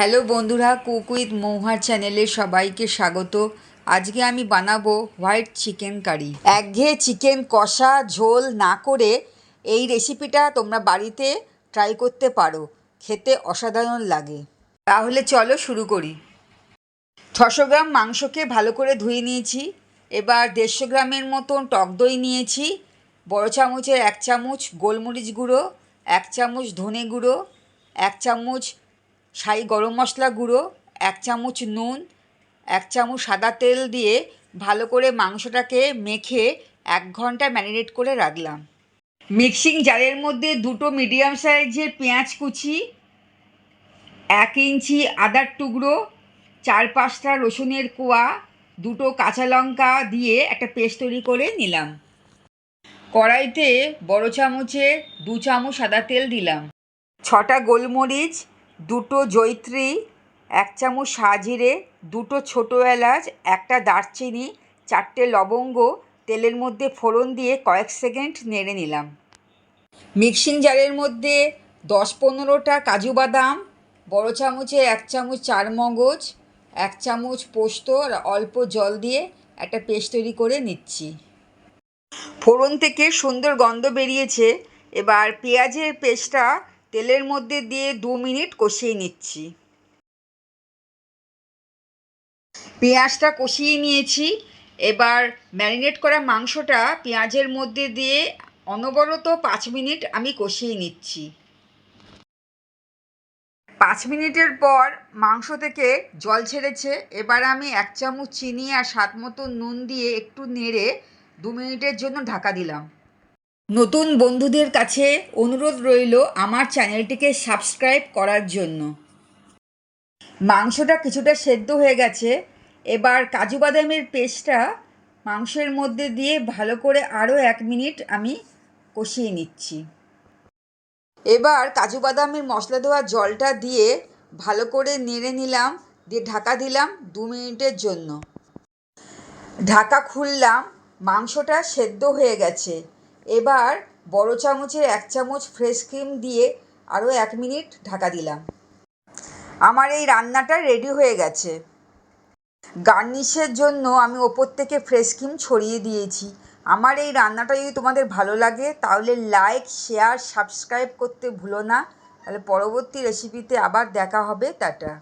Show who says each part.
Speaker 1: Hello বন্ধুরা, cook with মৌহার চ্যানেলে সবাইকে স্বাগত। আজকে আমি বানাবো হোয়াইট চিকেন কারি। একঘেয়ে চিকেন কষা ঝোল না করে এই রেসিপিটা তোমরা বাড়িতে ট্রাই করতে পারো। খেতে অসাধারণ লাগে। তাহলে চলো শুরু করি। ছশো গ্রাম মাংসকে ভালো করে ধুয়ে নিয়েছি। এবার দেড়শো গ্রামের মতন টক দই নিয়েছি। বড় চামচের এক চামচ গোলমরিচ গুঁড়ো, এক চামচ ধনে গুঁড়ো, এক চামচ শাহি গরম মশলা গুঁড়ো, এক চামচ নুন, এক চামচ সাদা তেল দিয়ে ভালো করে মাংসটাকে মেখে এক ঘণ্টা ম্যারিনেট করে রাখলাম। মিক্সিং জারের মধ্যে দুটো মিডিয়াম সাইজের পেঁয়াজ কুচি, এক ইঞ্চি আদার টুকরো, চার পাঁচটা রসুনের কোয়া, দুটো কাঁচা লঙ্কা দিয়ে একটা পেস্ট তৈরি করে নিলাম। কড়াইতে বড় চামচে দু চামচ সাদা তেল দিলাম। ছটা গোলমরিচ দুটো জৈত্রী এক চামচ সাজিরে, দুটো ছোটো এলাচ, একটা দারচিনি, চারটে লবঙ্গ, তেলের মধ্যে ফোড়ন দিয়ে কয়েক সেকেন্ড নেড়ে নিলাম। মিক্সিং জারের মধ্যে দশ পনেরোটা কাজু বাদাম, বড় চামচে এক চামচ চার মগজ এক চামচ পোস্ত আর অল্প জল দিয়ে একটা পেস্ট তৈরি করে নিচ্ছি। ফোড়ন থেকে সুন্দর গন্ধ বেরিয়েছে। এবার পেঁয়াজের পেস্টটা তেলের মধ্যে দিয়ে দু মিনিট কষিয়ে নিচ্ছি। পেঁয়াজটা কষিয়ে নিয়েছি। এবার ম্যারিনেট করা মাংসটা পেঁয়াজের মধ্যে দিয়ে অনবরত পাঁচ মিনিট আমি কষিয়ে নিচ্ছি। পাঁচ মিনিটের পর মাংস থেকে জল ছেড়েছে। এবার আমি এক চামচ চিনি আর স্বাদ মতো নুন দিয়ে একটু নেড়ে দু মিনিটের জন্য ঢাকা দিলাম। নতুন বন্ধুদের কাছে অনুরোধ রইল আমার চ্যানেলটিকে সাবস্ক্রাইব করার জন্য। মাংসটা কিছুটা সেদ্ধ হয়ে গেছে। এবার কাজু বাদামের পেস্টটা মাংসের মধ্যে দিয়ে ভালো করে আরও এক মিনিট আমি কষিয়ে নিচ্ছি। এবার কাজু বাদামের মশলা দেওয়া জলটা দিয়ে ভালো করে নেড়ে নিলাম, দিয়ে ঢাকা দিলাম দু মিনিটের জন্য। ঢাকা খুললাম, মাংসটা সেদ্ধ হয়ে গেছে। এবার বড় চামচের এক চামচ ফ্রেশ ক্রিম দিয়ে আরও এক মিনিট ঢাকা দিলাম। আমার এই রান্নাটা রেডি হয়ে গেছে। গার্নিশের জন্য আমি ওপর থেকে ফ্রেশ ক্রিম ছড়িয়ে দিয়েছি। আমার এই রান্নাটা যদি তোমাদের ভালো লাগে, তাহলে লাইক শেয়ার সাবস্ক্রাইব করতে ভুলো না। তাহলে পরবর্তী রেসিপিতে আবার দেখা হবে। টাটা।